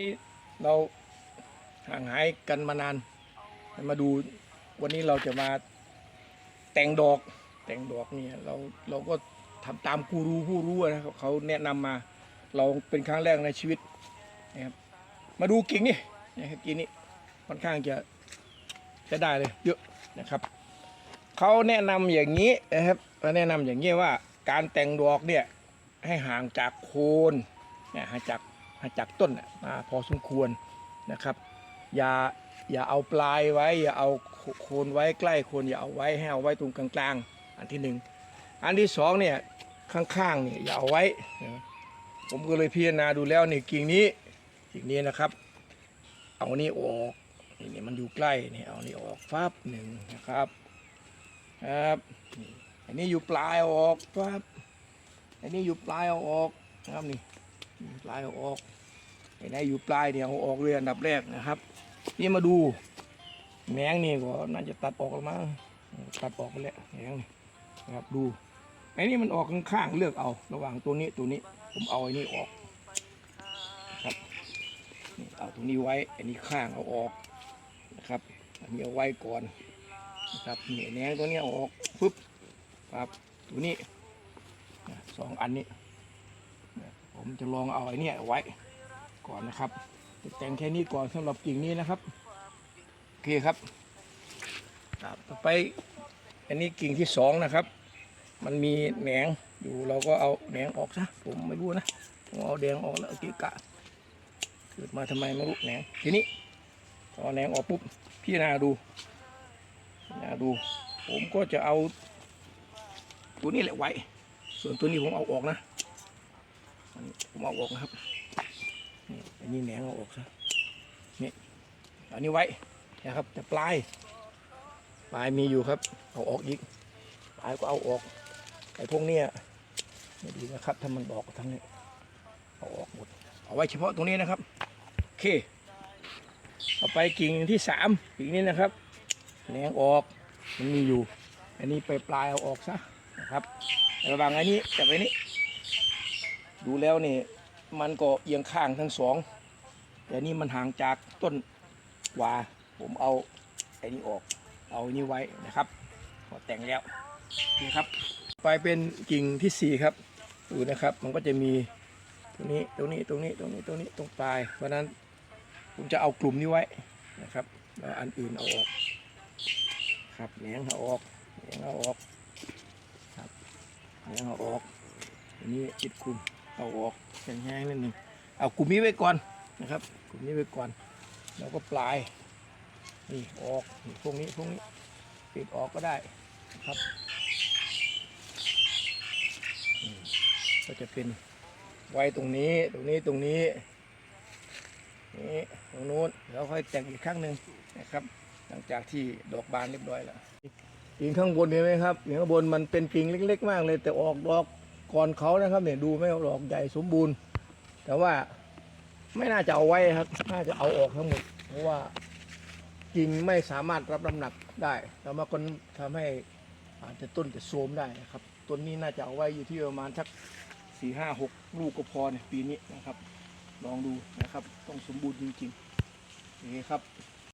นี่เราห่างหายกันมานาน มาดูวันนี้เราจะมาแต่งดอกแต่งดอกเนี่ยเราเราก็ทำตามกูรูผู้รู้นะครับเขาแนะนำมาเราเป็นครั้งแรกในชีวิตนะครับมาดูกิ่งนี่นะครับกิ่งนี้ค่อนข้างจะจะได้เลยเยอะนะครับเขาแนะนำอย่างนี้นะครับเขาแนะนำอย่างนี้ว่าการแต่งดอกเนี่ยให้ห่างจากโคนเนี่ยห่างจาก จากต้นมาพอสมควรนะครับ อย่าอย่าเอาปลายไว้ อย่าเอาโคนไว้ใกล้โคนอย่าเอาไว้ให้เอาไว้ตรงกลางๆ อันที่หนึ่งอันที่สองเนี่ยข้างๆเนี่ยอย่าเอาไว้ ผมก็เลยพิจารณาดูแล้วนี่กิ่งนี้กิ่งนี้นะครับ เอานี่ออกนี่นี่มันอยู่ใกล้นี่เอานี่ออกฟับหนึ่งนะครับครับอันนี้อยู่ปลายเอาออกฟับอันนี้อยู่ปลายเอาออกนะครับนี่ ปลายออกไอ้ไหนอยู่ปลายเนี่ยเอาออกเลยอันดับแรกนะครับ นี่มาดูแหนงนี่ก็น่าจะตัดออกแล้วมั้งตัดออกไปแล้วแหนงนี่นะครับดูไอ้นี่มันออกข้างๆเลือกเอา ระหว่างตัวนี้ตัวนี้ ผมเอาไอ้นี่ออกครับเอาตัวนี้ไว้ไอ้นี่ข้างเอาออกนะครับอันนี้เอาไว้ก่อนนะครับนี่แหนงตัวนี้ออกปึ๊บครับตัวนี้สองอันนี้ ผมจะลองเอาไอ้นี่ไว้ก่อนนะครับจะแต่งแค่นี้ก่อนสำหรับกิ่งนี้นะครับโอเคครับต่อไปอันนี้กิ่งที่สองนะครับ มันมีแหนงอยู่เราก็เอาแหนงออกซะผมไม่รู้นะผมเอาแดงออกแล้วเอากีกะเกิดมาทำไมไม่รู้แหนงทีนี้พอแหนงออกปุ๊บพี่นาดูพิจาดู ผมก็จะเอาตัวนี้แหละไว้ ส่วนตัวนี้ผมเอาออกนะ ผมเอาออกนะครับนี่อันนี้แหนงเอาออกซะนี่อันนี้ไว้นะครับแต่ปลายปลายมีอยู่ครับ เอาออกอีกปลายก็เอาออกไอ้พวกเนี้ยไม่ดีนะครับถ้ามันดอกทั้งนี้เอาออกหมดเอาไว้เฉพาะตรงนี้นะครับโอเคต่อไปกิ่งที่สามกิ่งนี้นะครับแหนงออกมันมีอยู่ อันนี้ไปปลายเอาออกซะนะครับระว่างอันนี้กับอันนี้ ดูแล้วนี่มันก็เอียงข้างทั้งสอง แต่นี่มันห่างจากต้นหวาผมเอาไอ้นี้ออก เอานี้ไว้นะครับพอแต่งแล้วนี่ครับ ไปเป็นกิ่งที่สี่ครับ ดูนะครับ มันก็จะมีตรงนี้ตรงนี้ตรงนี้ตรงนี้ตรงนี้ตรงปลาย เพราะนั้นผมจะเอากลุ่มนี้ไว้นะครับแล้วอันอื่นเอาออก ครับแหนงเอาออกแหนงเอาออกครับแหนงเอาออกอันนี้ปิดกลุ่ม เอาออกแห้งๆนิดหนึ่งเอากลุ่มนี้ไว้ก่อนนะครับ กลุ่มนี้ไว้ก่อน แล้วก็ปลายนี่ออกนี่พวกนี้พวกนี้ปิดออกก็ได้นะครับก็จะเป็นไว้ตรงนี้ตรงนี้ตรงนี้นี่ตรงนู้นแล้วค่อยแต่งอีกครั้งหนึ่งนะครับ หลังจากที่ดอกบานเรียบร้อยแล้วกิ่งข้างบนเห็นไหมครับกิ่งข้างบนมันเป็นกิ่งเล็ก ๆ มากเลยแต่ออกดอก ก่อนเขานะครับเนี่ยดูไม่ออกใหญ่สมบูรณ์ แต่ว่าไม่น่าจะเอาไว้ครับ น่าจะเอาออกทั้งหมด เพราะว่ากิ่งไม่สามารถรับน้ำหนักได้แล้วมันก็ทำให้อาจจะต้นจะโทรมได้นะครับต้นนี้น่าจะเอาไว้อยู่ที่ประมาณสักสี่ห้าหกลูกก็พอเนี่ยปีนี้นะครับ ลองดูนะครับ ต้องสมบูรณ์จริงๆนี่ครับ